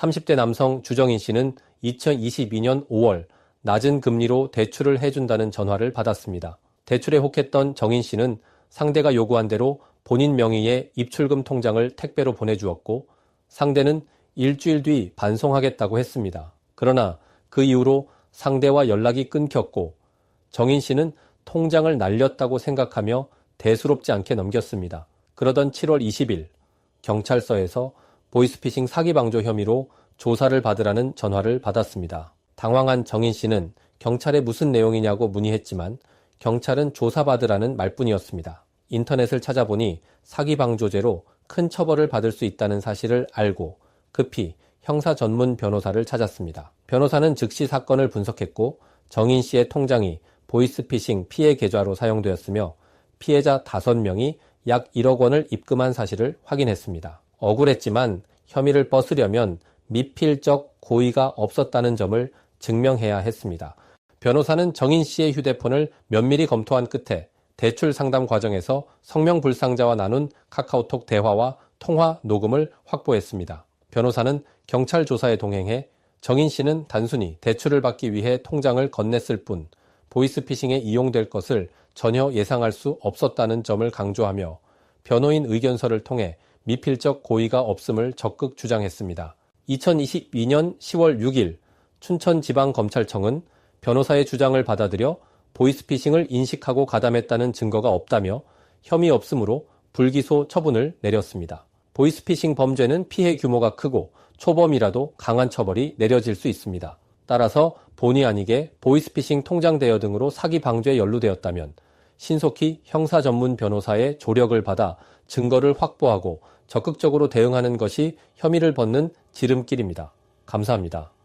30대 남성 주정인 씨는 2022년 5월 낮은 금리로 대출을 해준다는 전화를 받았습니다. 대출에 혹했던 정인 씨는 상대가 요구한 대로 본인 명의의 입출금 통장을 택배로 보내주었고 상대는 일주일 뒤 반송하겠다고 했습니다. 그러나 그 이후로 상대와 연락이 끊겼고 정인 씨는 통장을 날렸다고 생각하며 대수롭지 않게 넘겼습니다. 그러던 7월 20일 경찰서에서 보이스피싱 사기 방조 혐의로 조사를 받으라는 전화를 받았습니다. 당황한 정인 씨는 경찰에 무슨 내용이냐고 문의했지만 경찰은 조사받으라는 말뿐이었습니다. 인터넷을 찾아보니 사기 방조죄로 큰 처벌을 받을 수 있다는 사실을 알고 급히 형사 전문 변호사를 찾았습니다. 변호사는 즉시 사건을 분석했고 정인 씨의 통장이 보이스피싱 피해 계좌로 사용되었으며 피해자 5명이 약 1억 원을 입금한 사실을 확인했습니다. 억울했지만 혐의를 뻗으려면 미필적 고의가 없었다는 점을 증명해야 했습니다. 변호사는 정인 씨의 휴대폰을 면밀히 검토한 끝에 대출 상담 과정에서 성명 불상자와 나눈 카카오톡 대화와 통화 녹음을 확보했습니다. 변호사는 경찰 조사에 동행해 정인 씨는 단순히 대출을 받기 위해 통장을 건넸을 뿐 보이스피싱에 이용될 것을 전혀 예상할 수 없었다는 점을 강조하며 변호인 의견서를 통해 미필적 고의가 없음을 적극 주장했습니다. 2022년 10월 6일 춘천지방검찰청은 변호사의 주장을 받아들여 보이스피싱을 인식하고 가담했다는 증거가 없다며 혐의 없음으로 불기소 처분을 내렸습니다. 보이스피싱 범죄는 피해 규모가 크고 초범이라도 강한 처벌이 내려질 수 있습니다. 따라서 본의 아니게 보이스피싱 통장 대여 등으로 사기 방조에 연루되었다면 신속히 형사 전문 변호사의 조력을 받아 증거를 확보하고 적극적으로 대응하는 것이 혐의를 벗는 지름길입니다. 감사합니다.